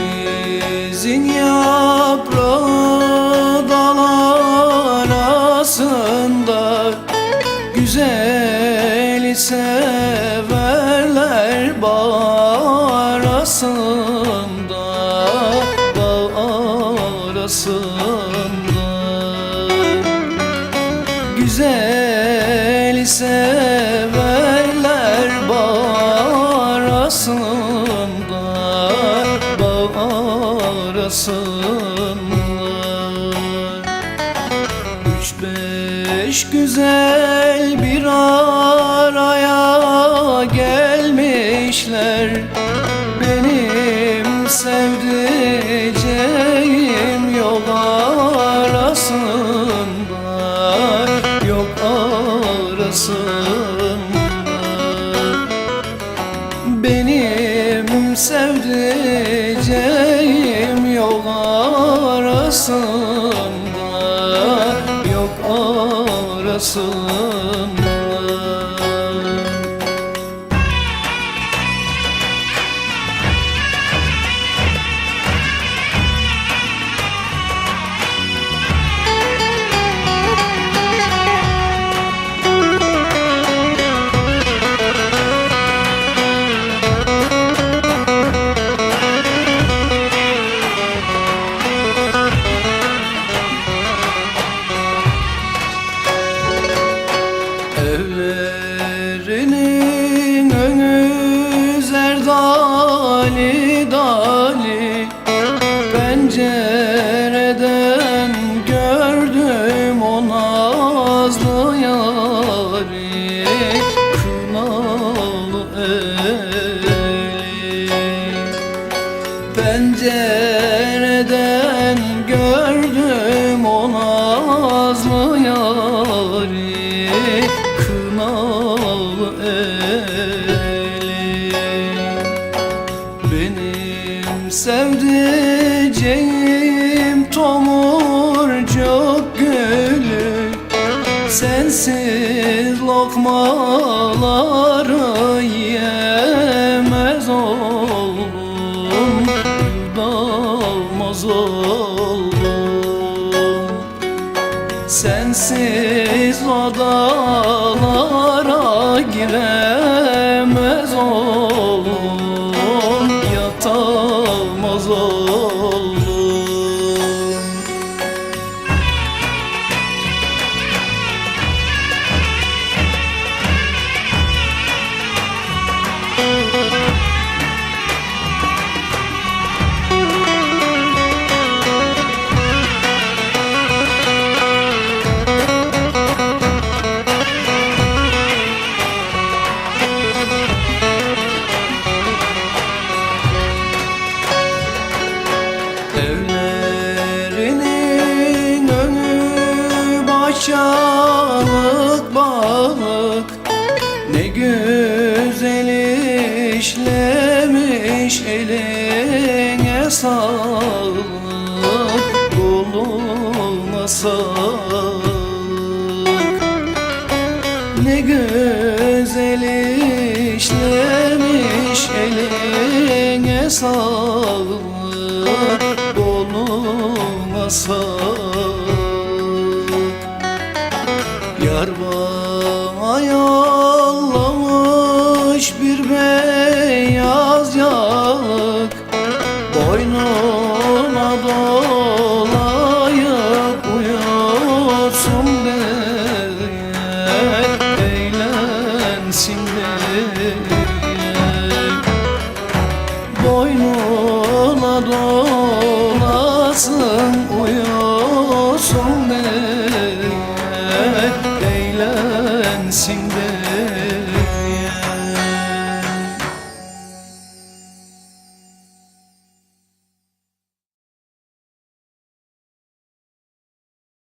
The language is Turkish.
Denizin yaprağı dal arasında Güzeli severler bağ arasında Bağ arasında. Güzeli severler arasında Üç beş güzel bir araya gelmişler. Benim sevdiceğim yol arasında Yok arasında. Benim sevdiceğim arasında Yok arasında Evlerinin önü zerdali dali. Pencereden gördüm o nazlı yari. Kınalı eli. Pencereden sevdiceğim tomurcuk gülü. Sensiz lokmaları yemez oldum. Yudamaz oldum. Sensiz odalara giremez başalık balık Ne güzel işlemiş eline sağlık. Koluna sağlık ne güzel işlemiş eline sağlık. Koluna sağlık bir beyaz yalık Boynuna dolayıp uyusun diye Eğlensin diye. Boynuna dolasın uyusun